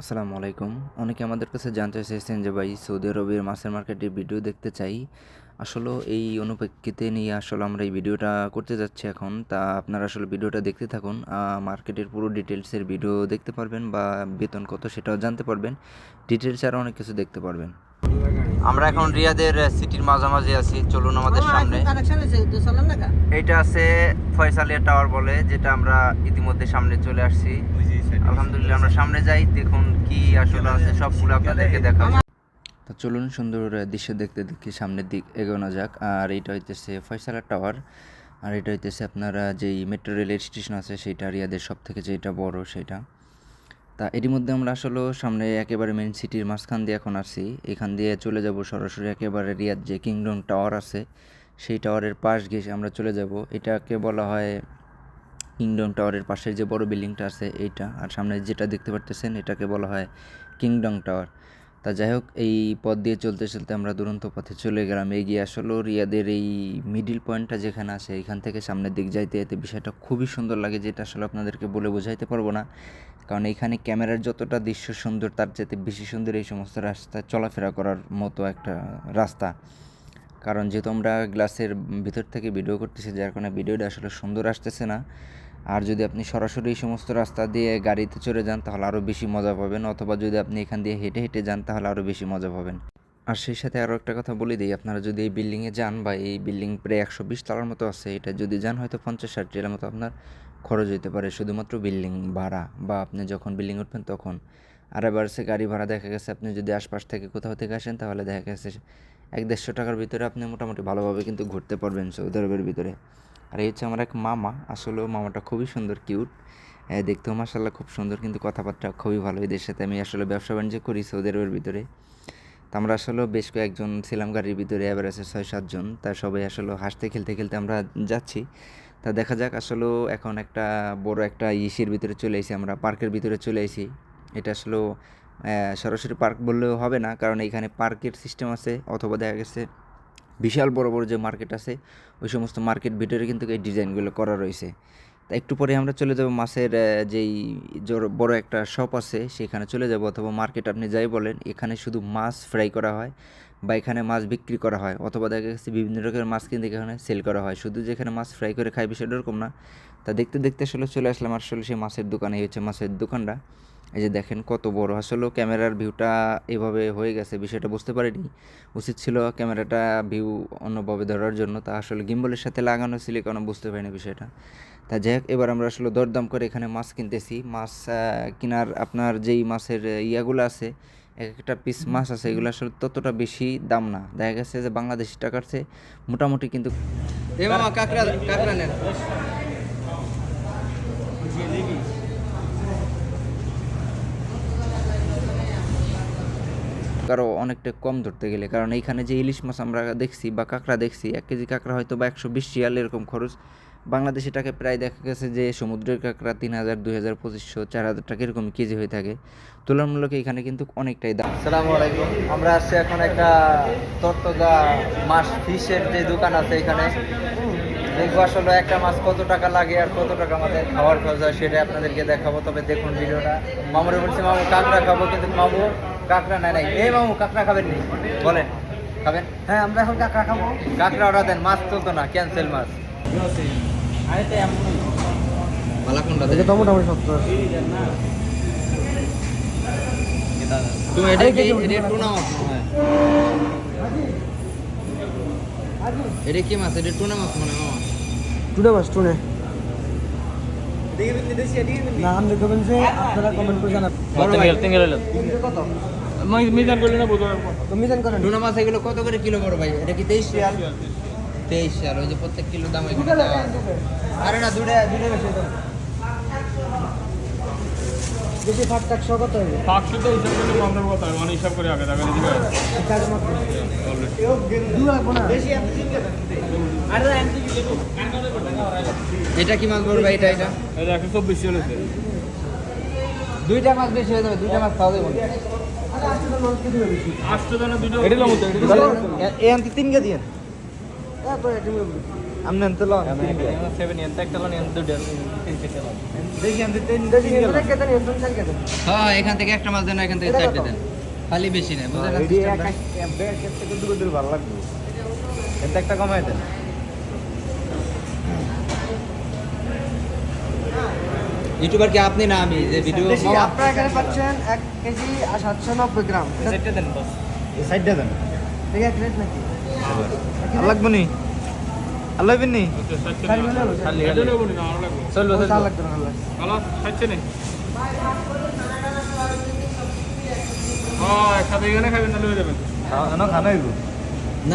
আসসালামু আলাইকুম। অনেকে আমাদের কাছে জানতে চাইছেন যে ভাই সৌদি আরবের মাছের মার্কেটের ভিডিও দেখতে চাই। আসলে এই অনুপ্রেক্ষিতে নিয়ে আসলে আমরা এই ভিডিওটা করতে যাচ্ছি এখন। তা আপনারা আসলে ভিডিওটা দেখতে থাকুন মার্কেটের পুরো ডিটেলসের ভিডিও দেখতে পারবেন বা বেতন কত সেটাও জানতে পারবেন। ডিটেলস আরও অনেক কিছু দেখতে পারবেন। আমরা এখন রিয়াদের সিটির মাঝামাঝি আছি। চলুন আমাদের সামনে। এইটা আছে ফয়সালিয়া টাওয়ার বলে যেটা আমরা ইতিমধ্যে সামনে চলে আসছি। আলহামদুলিল্লাহ, আমরা সামনে যাই, দেখুন কি আসলে আছে, সবগুলো আপনাদেরকে দেখাবো। তো চলুন সুন্দর দৃশ্য দেখতে দেখতে সামনের দিক এগোনো যাক। আর এটা হইতেছে ফয়সালা টাওয়ার। আর এটা হইতেছে আপনারা যেই মেট্রো রেলের স্টেশন আছে সেইটা রিয়াদের সব থেকে যেটা বড় সেটা। তা এরই মধ্যে আমরা আসলে সামনে একেবারে মেন সিটির মাঝখান দিয়ে এখন আসছি এখান দিয়ে চলে যাব সরাসরি একেবারে রিয়াদ যে কিংডম টাওয়ার আছে, সেই টাওয়ারের পাশ ঘেসে আমরা চলে যাব। এটাকে বলা হয় কিংডম টাওয়ারের পাশে যে বড় বিল্ডিংটা আছে, এইটা। আর সামনে যেটা দেখতে পারতেছেন, এটাকে বলা হয় কিংডম টাওয়ার তা যাই হোক, এই পথ দিয়ে চলতে চলতে আমরা দুরন্ত পথে চলে গেলাম। এগিয়ে আসলে রিয়াদের এই মিডিল পয়েন্টটা যেখানে আছে, এখান থেকে সামনের দিক যাইতে যেতে বিষয়টা খুবই সুন্দর লাগে, যেটা আসলে আপনাদেরকে বলে বোঝাইতে পারব না। কারণ এখানে ক্যামেরার যতটা দৃশ্য সুন্দর, তার চাইতে বেশি সুন্দর এই সমস্ত রাস্তা চলাফেরা করার মতো একটা রাস্তা। কারণ যেহেতু আমরা গ্লাসের ভিতর থেকে ভিডিও করতেছি, যার কারণে ভিডিওটা আসলে সুন্দর আসতেছে না। আর যদি আপনি সরাসরি এই সমস্ত রাস্তা দিয়ে গাড়িতে চড়ে যান, তাহলে আরও বেশি মজা পাবেন। অথবা যদি আপনি এখান দিয়ে হেঁটে হেঁটে যান, তাহলে আরও বেশি মজা পাবেন। আর সেই সাথে আরও একটা কথা বলে দিই, আপনারা যদি এই বিল্ডিংয়ে যান বা এই বিল্ডিং প্রায় একশো বিশ তলার মতো আছে, এটা যদি যান, হয়তো পঞ্চাশ ষাট টাকার মতো আপনার খরচ হইতে পারে। শুধুমাত্র বিল্ডিং ভাড়া বা আপনি যখন বিল্ডিং উঠবেন তখন। আর এবার সে গাড়ি ভাড়া, দেখা গেছে আপনি যদি আশপাশ থেকে কোথাও থেকে আসেন, তাহলে দেখা গেছে এক দেড়শো টাকার ভিতরে আপনি মোটামুটি ভালোভাবে কিন্তু ঘুরতে পারবেন সৌদি আরবের ভিতরে। আর এই হচ্ছে আমার এক মামা। আসলেও মামাটা খুবই সুন্দর কিউট। দেখতেও মাসাল্লাহ খুব সুন্দর কিন্তু কথাবার্তা খুবই ভালো। এদের সাথে আমি আসলে ব্যবসা বাণিজ্য করি সৌদি আরবের ভিতরে। তা আমরা আসলে বেশ কয়েকজন ছিলাম গাড়ির ভিতরে আছে ছয় সাতজন তা সবাই আসলে হাসতে খেলতে খেলতে আমরা যাচ্ছি। তা দেখা যাক আসলেও এখন একটা বড় একটা ইসির ভিতরে চলে এসেছি আমরা পার্কের ভিতরে চলে এসেছি এটা আসলেও আহ, সরাসরি পার্ক বললেও হবে না কারণ এখানে পার্কের সিস্টেম আছে অথবা দেখা গেছে বিশাল বড় বড় যে মার্কেট আছে, ওই সমস্ত মার্কেট ভিতরে কিন্তু এই ডিজাইনগুলো করা রয়েছে। তা একটু পরে আমরা চলে যাব মাছের যেই বড় একটা শপ আছে, সেখানে চলে যাব। অথবা মার্কেট আপনি যাই বলেন, এখানে শুধু মাছ ফ্রাই করা হয় বা এখানে মাছ বিক্রি করা হয়। অথবা দেখা গেছে বিভিন্ন রকমের মাছ কিন্তু এখানে সেল করা হয়। শুধু যেখানে মাছ ফ্রাই করে খাই বিষয়টা এরকম না। তা দেখতে দেখতে আসলে চলে আসলাম। আসলে সেই মাছের দোকানে হচ্ছে মাছের দোকানটা। এই যে দেখেন কত বড়। আসলেও ক্যামেরার ভিউটা এভাবে হয়ে গেছে বিষয়টা বুঝতে পারিনি। উচিত ছিল ক্যামেরাটা ভিউ অন্যভাবে ধরার জন্য। তা আসলে গিম্বলের সাথে লাগানো ছিল কারণ বুঝতে পারিনি বিষয়টা। তা যাই হোক এবার আমরা আসলে দরদাম করে এখানে মাছ কিনতেছি। মাছ কেনার আপনার যেই মাছের ইয়াগুলো আছে এক একটা পিস মাছ আছে এগুলো আসলে ততটা বেশি দাম না। দেখা গেছে যে বাংলাদেশি টাকার চেয়ে মোটামুটি কিন্তু এ মামা কাকড়া কাকড়া নেন। কারও অনেকটা কম ধরতে গেলে। কারণ এইখানে যে ইলিশ মাছ আমরা দেখছি বা কাঁকড়া দেখছি, এক কেজি কাঁকড়া হয়তো বা একশো বিশ রিয়াল এরকম খরচ। বাংলাদেশি টাকা প্রায় দেখা গেছে যে সমুদ্রের কাঁকড়া তিন হাজার, দুই হাজার, পঁচিশশো, চার হাজার টাকা এরকম কেজি হয়ে থাকে। তুলনামূলক এখানে কিন্তু অনেকটাই দাম। আসসালামু আলাইকুম। আমরা আসছি এখন একটা তত্ত্বগা মাছ ফিশের যে দোকান আছে এখানে। দেখব আসলে একটা মাছ কত টাকা লাগে আর কত টাকা আমাদের খাওয়ার খরচ হয় সেটা আপনাদেরকে দেখাবো। তবে দেখুন ভিডিওটা। মামুরে বলছি, মামু, কাঁকড়া খাব, কিন্তু মামু কাঁকড়া নেয় নাই। এই মামু কাঁকড়া খাবেন নি? বলেন। খাবেন? হ্যাঁ আমরা এখন কাঁকড়া খাব। কাঁকড়া অর্ডার দেন মাছ চলতো না ক্যান্সেল মাছ। তুমি এটা কি এটা টুনা মাছ হয়। এটা কি মাছ? এটা টুনা মাছ মনে হয়। টুনে মাস টুনে। না আপনি কমেন্ট যে আপনারা কমেন্ট করে জানাবেন। কত? মিজান করলে না বোধ তো মিজান করেন। টুনা মাছ এগুলো কত করে কিলো বড় ভাই? এটা কি তেইশ রিয়াল? তেইশ রিয়াল ওই যে প্রত্যেক কিলো দাম আরে না দুটা দুটা বেশি দাম। বেশি ফাট টাকশো কত হবে? পাঁচশো তো হিসাব করলে কমটার কথা মানে হিসাব করে আগে টাকা দিবে। না। এটা কি মাছ বড় ভাই এটা এটা? এটা একশো চব্বিশ চলেছে দুইটা মাছ বেশি হয়ে যাবে দুইটা মাছ খাওয়া দেখি হ্যাঁ এখান থেকে একটা মাছ দেন এখান থেকে চারটে দেন। খালি বেশি না বুঝলেন না system ভালো লাগবে। একটা কমাই দেন। ইউটিউবার কি আপনি না আমি? যে ভিডিও আপনারা এখানে পাচ্ছেন এক কেজি আর সাতশো নব্বই গ্রাম সাইডটা দেন বস এই সাইডটা দেন। এক রেট নাকি? লাগবে নি? চলবে চলবে।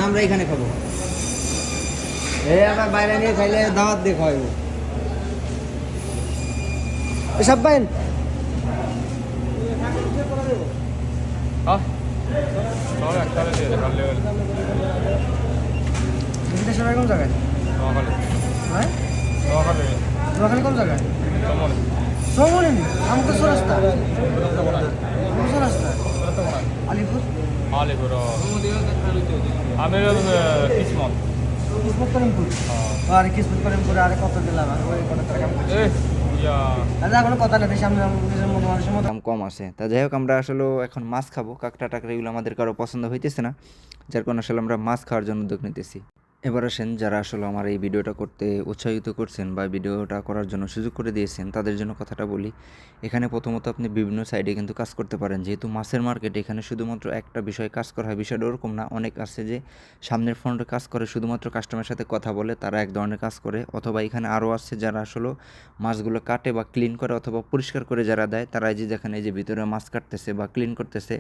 আমরা এখানে খাব। এই আমরা বাইরে নিয়ে খাইলে দাওয়াত দিয়ে খাওয়াবো এসব বাইন হ্যাঁ কোন জায়গায়? সকালে হ্যাঁ কোন জায়গায়? সমনি আমাকে সরাস্তা সরাস্তা আলিপুর? আলিপুর আমি কিসমত কিসমত করিমপুর আর কিসমত করিমপুরে আরে কত দিলাম? আর ওই কত টাকা মতো। দাম কম আছে। তা যাই হোক, আমরা আসলে এখন মাছ খাব। কাঁকড়া টাকড়া এগুলো আমাদের কারও পছন্দ হইতেছে না। যার কারণে আসলে আমরা মাছ খাওয়ার জন্য উদ্যোগ নিতেছি। এবার আসেন যারা আসলে আমার এই ভিডিওটা করতে উৎসাহিত করছেন বা ভিডিওটা করার জন্য সুযোগ করে দিয়েছেন, তাদের জন্য কথাটা বলি। এখানে প্রথমত আপনি বিভিন্ন সাইডে কিন্তু কাজ করতে পারেন। যেহেতু মাছের মার্কেট এখানে শুধুমাত্র একটা বিষয়ে কাজ করা হয়, বিষয়টা ওরকম না। অনেক আছে যে সামনের ফ্রন্টে কাজ করে শুধুমাত্র কাস্টমারের সাথে কথা বলে, তারা এক ধরনের কাজ করে। অথবা এখানে আরও আছে যারা আসলে মাছগুলো কাটে বা ক্লিন করে অথবা পরিষ্কার করে যারা দেয়, তারা এই যে যেখানে যে ভিতরে মাছ কাটতেছে বা ক্লিন করতেছে,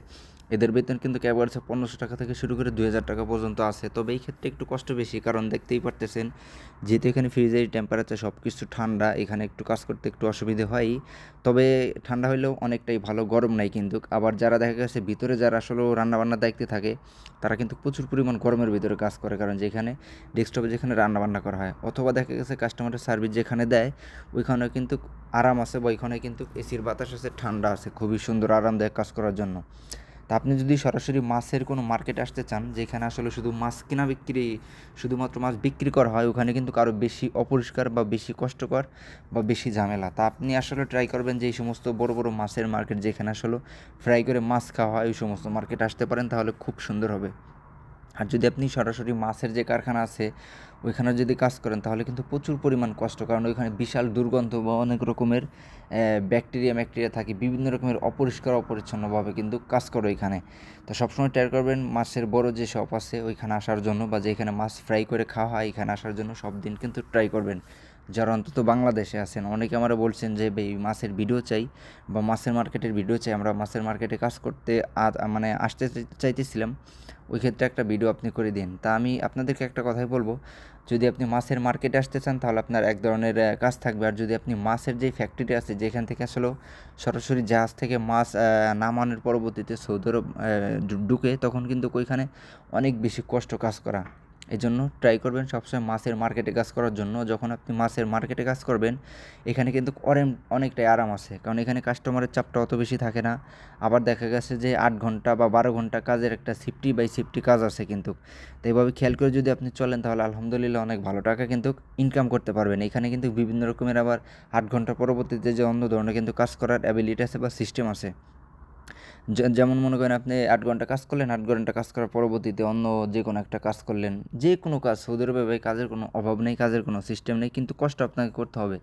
এদের বেতন কিন্তু কেবল পনেরোশো টাকা থেকে শুরু করে দুই হাজার টাকা পর্যন্ত আছে। তবে এই ক্ষেত্রে একটু কষ্ট বেশি কারণ দেখতেই পারতেছেন। যেহেতু এখানে ফ্রিজের টেম্পারেচার সব কিছু ঠান্ডা, এখানে একটু কাজ করতে একটু অসুবিধে হয়ই তবে ঠান্ডা হলেও অনেকটাই ভালো, গরম নাই কিন্তু। আবার যারা দেখা গেছে ভিতরে যারা আসলে রান্নাবান্নার দায়িত্বে থাকে, তারা কিন্তু প্রচুর পরিমাণ গরমের ভিতরে কাজ করে। কারণ যেখানে ডেস্কটপে যেখানে রান্নাবান্না করা হয়, অথবা দেখা গেছে কাস্টমারের সার্ভিস যেখানে দেয় ওইখানে কিন্তু আরাম আছে বা ওইখানে কিন্তু এসির বাতাস আছে, ঠান্ডা আছে, খুবই সুন্দর, আরামদায়ক কাজ করার জন্য। তা আপনি যদি সরাসরি মাছের কোনো মার্কেট আসতে চান, যেখানে আসলে শুধু মাছ কেনা বিক্রি, শুধুমাত্র মাছ বিক্রি করা হয়, ওখানে কিন্তু কারও বেশি অপরিষ্কার বা বেশি কষ্টকর বা বেশি ঝামেলা। তা আপনি আসলে ট্রাই করবেন যে এই সমস্ত বড় বড় মাছের মার্কেট যেখানে আসলে ফ্রাই করে মাছ খাওয়া হয়, ওই সমস্ত মার্কেট আসতে পারেন, তাহলে খুব সুন্দর হবে। আর যদি আপনি সরাসরি মাছের যে কারখানা আছে ওইখানে যদি কাজ করেন, তাহলে কিন্তু প্রচুর পরিমাণ কষ্ট। কারণ ওইখানে বিশাল দুর্গন্ধ বা অনেক রকমের ব্যাকটেরিয়া, ম্যাকটেরিয়া থাকে, বিভিন্ন রকমের অপরিষ্কার, অপরিচ্ছন্নভাবে কিন্তু কাজ করে ওইখানে। তো সবসময় ট্রাই করবেন মাছের বড় যে শপ আছে, ওইখানে আসার জন্য বা যেখানে মাছ ফ্রাই করে খাওয়া হয়, এখানে আসার জন্য সব দিন কিন্তু ট্রাই করবেন। যারা অন্তত বাংলাদেশে আছেন, অনেকে আমরা বলছেন যে এই মাছের ভিডিও চাই বা মাছের মার্কেটের ভিডিও চাই। আমরা মাছের মার্কেটে কাজ করতে মানে আসতে চাইতেছিলাম। ওই ক্ষেত্রে একটা ভিডিও আপনি করে দিন। তা আমি আপনাদেরকে একটা কথাই বলব যদি আপনি মাছের মার্কেটে আসতে চান, তাহলে আপনার এক ধরনের কাজ থাকবে। আর যদি আপনি মাছের যে ফ্যাক্টরি আছে, যেখান থেকে আসলে সরাসরি জাহাজ থেকে মাছ নামানোর পরবর্তীতে সৌদি আরব ঢুকে, তখন কিন্তু ওইখানে অনেক বেশি কষ্ট কাজ করা। এই জন্য ট্রাই করবেন সবসময় মাছের মার্কেটে কাজ করার জন্য। যখন আপনি মাছের মার্কেটে কাজ করবেন, এখানে কিন্তু অরেম অনেকটাই আরাম আছে। কারণ এখানে কাস্টমারের চাপটা অত বেশি থাকে না। আবার দেখা গেছে যে আট ঘণ্টা বা বারো ঘণ্টা কাজের একটা সিফটি বাই সিফটি কাজ আছে কিন্তু। তো এইভাবে খেয়াল করে যদি আপনি চলেন, তাহলে আলহামদুলিল্লাহ অনেক ভালো টাকা কিন্তু ইনকাম করতে পারবেন। এখানে কিন্তু বিভিন্ন রকমের আবার আট ঘণ্টা পরবর্তীতে যে অন্য ধরনের কিন্তু কাজ করার অ্যাবিলিটি আছে বা সিস্টেম আছে। যেমন মনে করেন আপনি আট ঘণ্টা কাজ করলেন, আট ঘণ্টা কাজ করার পরবর্তীতে অন্য যে কোনো একটা কাজ করলেন, যে কোনো কাজ সৌদি আরবে ভাই কাজের কোনো অভাব নেই, কাজের কোনো সিস্টেম নেই, কিন্তু কষ্ট আপনাকে করতে হবে।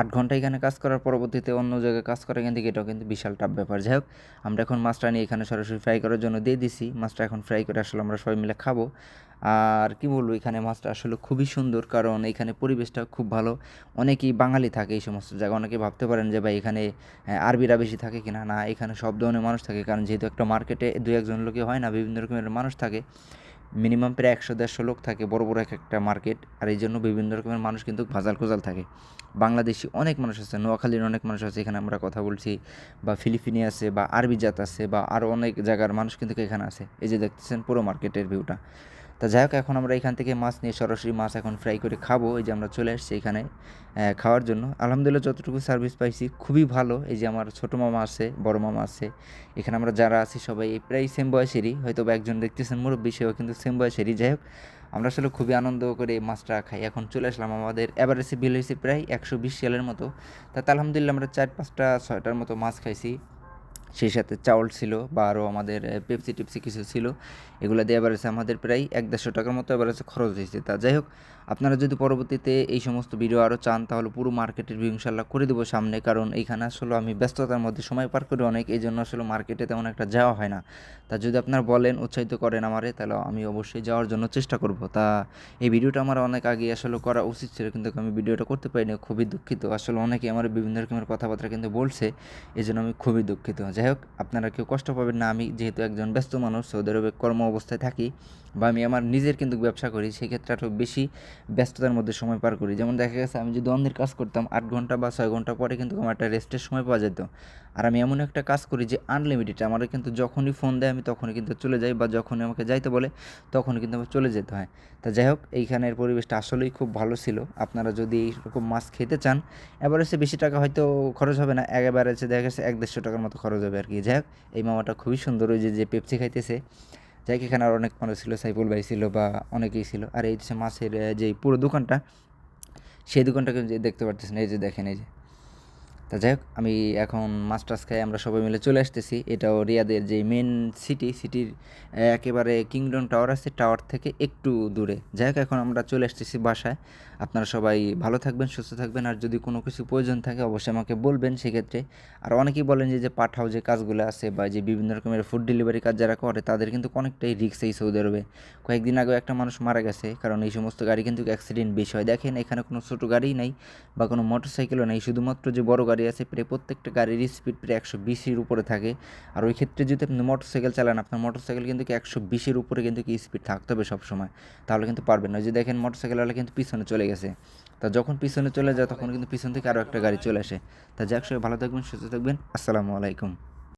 আট ঘণ্টা এখানে কাজ করার পরবর্তীতে অন্য জায়গায় কাজ করা কিন্তু এটাও কিন্তু বিশাল টাপ ব্যাপার। যাই হোক, আমরা এখন মাছটা নিয়ে এখানে সরাসরি ফ্রাই করার জন্য দিয়ে দিছি। মাছটা এখন ফ্রাই করে আসলে আমরা সবাই মিলে খাব। আর কি বলব, এখানে মাছটা আসলে খুবই সুন্দর, কারণ এখানে পরিবেশটা খুব ভালো। অনেকেই বাঙালি থাকে এই সমস্ত জায়গায়, অনেকে ভাবতে পারেন যে, ভাই, এখানে আরবিরা বেশি থাকে কিনা? না, এখানে সব ধরনের মানুষ থাকে, কারণ যেহেতু একটা মার্কেটে দু একজন লোকে হয় না, বিভিন্ন রকমের মানুষ থাকে, মিনিমাম প্রায় একশো দেড়শো লোক থাকে, বড় বড় এক একটা মার্কেট, আর এই জন্য বিভিন্ন রকমের মানুষ কিন্তু ভাজাল কোজাল থাকে। বাংলাদেশি অনেক মানুষ আছে, নোয়াখালীর অনেক মানুষ আছে, এখানে আমরা কথা বলছি, বা ফিলিপিনি আছে, বা আরবি জাত আছে, বা আরও অনেক জায়গার মানুষ কিন্তু এখানে আছে। এই যে দেখতেছেন পুরো মার্কেটের ভিউটা। তা যাই হোক এখন আমরা এখান থেকে মাছ নিয়ে সরাসরি মাছ এখন ফ্রাই করে খাব। এই যে আমরা চলে আসছি এখানে খাওয়ার জন্য। আলহামদুলিল্লাহ যতটুকু সার্ভিস পাইছি, খুবই ভালো। এই যে আমার ছোটো মামা আছে, বড় মামা আছে, এখানে আমরা যারা আছি সবাই প্রায় সেম বয়সেরই। হয়তো বা একজন দেখতেছেন মুরব্বী, সেও কিন্তু সেম বয়সেরই। যাই হোক আমরা আসলে খুবই আনন্দ করে মাছটা খাই। এখন চলে আসলাম আমাদের এভারেজে বিল হয়েছে প্রায় একশো বিশ সালের মতো। তাতে আলহামদুলিল্লাহ আমরা চার পাঁচটা, ছয়টার মতো মাছ খাইছি। সেই সাথে চাউল ছিল বা আরও আমাদের পেপসি টিপসি কিছু ছিল, এগুলো দিয়ে এবার আমাদের প্রায় এক দেড়শো টাকার মতো এবার খরচ হয়েছে। তা যাই হোক আপনারা যদি পরবর্তীতে এই সমস্ত ভিডিও আরও চান, তাহলে পুরো মার্কেটের ভিউ ইনশাল্লাহ করে দেবো সামনে। কারণ এইখানে আসলে আমি ব্যস্ততার মধ্যে সময় পার করি অনেক, এই জন্য আসলে মার্কেটে তেমন একটা যাওয়া হয় না। তা যদি আপনারা বলেন, উৎসাহিত করেন আমারে, তাহলে আমি অবশ্যই যাওয়ার জন্য চেষ্টা করব। তা এই ভিডিওটা আমার অনেক আগে আসলে করা উচিত ছিল, কিন্তু আমি ভিডিওটা করতে পারিনি, খুবই দুঃখিত। আসলে অনেকে আমার বিভিন্ন রকমের কথাবার্তা কিন্তু বলছে এই জন্য আমি খুবই দুঃখিত। যাই হোক, আপনারা কেউ কষ্ট পাবেন না, আমি যেহেতু একজন ব্যস্ত মানুষ, সৌদি আরবে কর্ম অবস্থায় থাকি, বা আমি আমার নিজের কিন্তু ব্যবসা করি, সেক্ষেত্রে আরও বেশি ব্যস্ততার মধ্যে সময় পার করি। যেমন দেখা গেছে, আমি যদি অন্যের কাজ করতাম, আট ঘণ্টা বা ছয় ঘণ্টা পরে কিন্তু আমার একটা রেস্টের সময় পাওয়া যেত। আর আমি এমন একটা কাজ করি যে আনলিমিটেড আমার কিন্তু যখনই ফোন দেয়, আমি তখনই কিন্তু চলে যাই বা যখনই আমাকে যাইতে বলে, তখনই কিন্তু আমার চলে যেতে হয়। তা যাই হোক, এইখানের পরিবেশটা আসলেই খুব ভালো ছিল। আপনারা যদি এইরকম মাছ খেতে চান এবারে সে বেশি টাকা হয়তো খরচ হবে না, একেবারে দেখা গেছে এক দেড়শো টাকার মতো খরচ হবে আর কি। যাই হোক, এই মামাটা খুবই সুন্দর ওই যে যে পেপসি খাইতেছে। যাই এখানে আর অনেক মানুষ ছিল, সাইফুল ভাই ছিল বা অনেকেই ছিল। আর এই যে মাছের যে পুরো দোকানটা, সেই দোকানটা কিন্তু দেখতে পারতেছেন, এই যে দেখেন, এই যে। তা যাই হোক, আমি এখন টাছ খাই, আমরা সবাই মিলে চলে আসতেছি। এটাও রিয়াদের যে মেন সিটি সিটির একেবারে কিংডম টাওয়ার আছে টাওয়ার থেকে একটু দূরে। যাই হোক, এখন আমরা চলে আসতেছি বাসায়। আপনারা সবাই ভালো থাকবেন, সুস্থ থাকবেন, আর যদি কোনো কিছু প্রয়োজন থাকে, অবশ্যই আমাকে বলবেন সেক্ষেত্রে। আর অনেকেই বলেন যে যে পাঠাও যে কাজগুলো আছে, বা যে বিভিন্ন রকমের ফুড ডেলিভারি কাজ যারা করে, তাদের কিন্তু অনেকটাই রিক্স এই সৌদি আরবে কয়েকদিন আগেও একটা মানুষ মারা গেছে, কারণ এই সমস্ত গাড়ি কিন্তু অ্যাক্সিডেন্ট বেশি হয়। দেখেন, এখানে কোনো ছোটো গাড়ি নাই, বা কোনো মোটর সাইকেলও নেই, শুধুমাত্র যে বড় গাড়ি আছে, প্রায় প্রত্যেকটা গাড়ির স্পিড প্রায় একশো বিশের উপরে থাকে। আর ওই ক্ষেত্রে যদি আপনি মোটর সাইকেল চালান, আপনার মোটর সাইকেল কিন্তু একশো বিশের উপরে কিন্তু কি স্পিড থাকতে হবে সবসময়। তাহলে কিন্তু পারবেন না। যে দেখেন মোটর সাইকেলওয়ালা কিন্তু পিছনে চলে গেছে। তা যখন পিছনে চলে যায়, তখন কিন্তু পিছন থেকে আরও একটা গাড়ি চলে আসে। তা যাক, সবাই ভালো থাকবেন, সুস্থ থাকবেন। আসসালামু আলাইকুম।